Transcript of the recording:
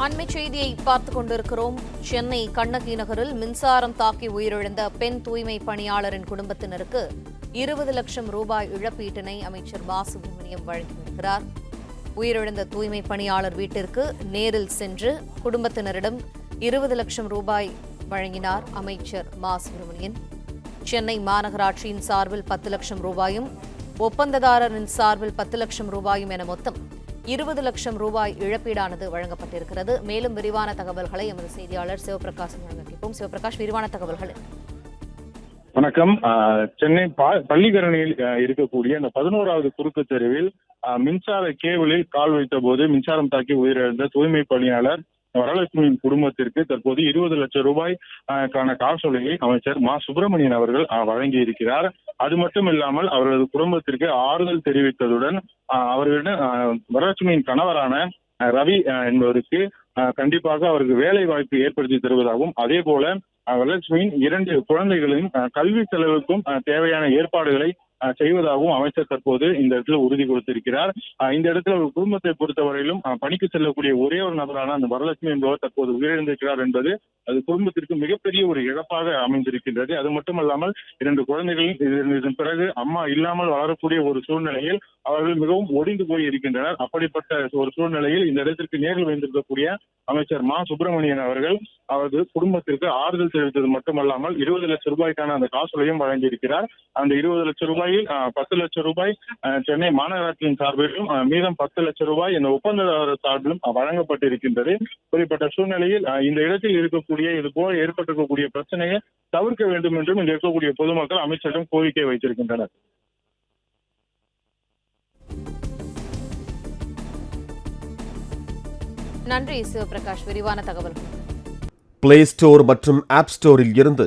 அண்மை செய்தியை பார்த்துக் கொண்டிருக்கிறோம். சென்னை கண்ணகி நகரில் மின்சாரம் தாக்கி உயிரிழந்த பெண் தூய்மை பணியாளரின் குடும்பத்தினருக்கு இருபது லட்சம் ரூபாய் இழப்பீட்டினை அமைச்சர் மா சுப்பிரமணியம் வழங்கி வருகிறார். உயிரிழந்த தூய்மை பணியாளர் வீட்டிற்கு நேரில் சென்று குடும்பத்தினரிடம் இருபது லட்சம் ரூபாய் வழங்கினார் அமைச்சர் மா சுப்பிரமணியன் சென்னை மாநகராட்சியின் சார்பில் பத்து லட்சம் ரூபாயும் ஒப்பந்ததாரரின் சார்பில் பத்து லட்சம் ரூபாயும் என மொத்தம் இருபது லட்சம் ரூபாய் இழப்பீடானது வழங்கப்பட்டிருக்கிறது. மேலும் விரிவான தகவல்களை எமது செய்தியாளர் சிவபிரகாஷ் வழங்க கேட்போம் சிவபிரகாஷ் விரிவான தகவல்கள். வணக்கம். ஆஹ் சென்னை பா- பள்ளிக்கரணையில் இருக்கக்கூடிய அந்த பதினோராவது குறுக்கு தெருவில் ஆஹ் மின்சார கேபிளில் கால் வைத்த போது மின்சாரம் தாக்கி உயிரிழந்த தூய்மை பணியாளர் வரலட்சுமியின் குடும்பத்திற்கு தற்போது இருபது லட்சம் ரூபாய் ஆஹ் கான காசோலையை அமைச்சர் மா. சுப்பிரமணியன் அவர்கள் வழங்கி இருக்கிறார் அது மட்டும் இல்லாமல் அவரது குடும்பத்திற்கு ஆறுதல் தெரிவித்ததுடன் ஆஹ் அவர்களிடம் ஆஹ் வரலட்சுமியின் கணவரான ரவி என்பவருக்கு ஆஹ் கண்டிப்பாக அவருக்கு வேலை வாய்ப்பு ஏற்படுத்தி தருவதாகவும் அதே போல வரலட்சுமியின் இரண்டு குழந்தைகளின் கல்வி செலவுக்கும் தேவையான ஏற்பாடுகளை செய்வதாகவும் அமைச்சர் தற்போது இந்த இடத்துல உறுதி கொடுத்திருக்கிறார். இந்த இடத்துல ஒரு குடும்பத்தை பொறுத்தவரையிலும் பணிக்கு செல்லக்கூடிய ஒரே ஒரு நபரான அந்த வரலட்சுமி என்பவர் தற்போது உயிரிழந்திருக்கிறார் என்பது அது குடும்பத்திற்கு மிகப்பெரிய ஒரு இழப்பாக அமைந்திருக்கின்றது. அது மட்டுமல்லாமல் இரண்டு குழந்தைகள் இதன் பிறகு அம்மா இல்லாமல் வளரக்கூடிய ஒரு சூழ்நிலையில் அவர்கள் மிகவும் ஒடிந்து போய் இருக்கின்றனர் அப்படிப்பட்ட ஒரு சூழ்நிலையில் இந்த இடத்திற்கு நேரில் வைத்திருக்கக்கூடிய அமைச்சர் மா. சுப்பிரமணியன் அவர்கள் அவரது குடும்பத்திற்கு ஆறுதல் தெரிவித்தது மட்டுமல்லாமல் இருபது லட்சம் ரூபாய்க்கான அந்த காசோலையும் வழங்கியிருக்கிறார். அந்த இருபது லட்சம் ரூபாய் ஆஹ், பத்து லட்சம் ரூபாய் சென்னை மாநகராட்சியின் சார்பிலும் மீதம் பத்து லட்சம் ரூபாய் இந்த ஒப்பந்ததாரர் சார்பிலும் வழங்கப்பட்டிருக்கின்றது. குறிப்பிட்ட சூழ்நிலையில் இந்த இடத்தில் இருக்கக்கூடிய இது போல ஏற்பட்டிருக்கக்கூடிய பிரச்சனையை தவிர்க்க வேண்டும் என்றும் இங்க இருக்கக்கூடிய பொதுமக்கள் அமைச்சரிடம் கோரிக்கை வைத்திருக்கின்றனர். நன்றி சிவபிரகாஷ். விரிவான தகவல்கள். பிளே ஸ்டோர் மற்றும் ஆப் ஸ்டோரில் இருந்து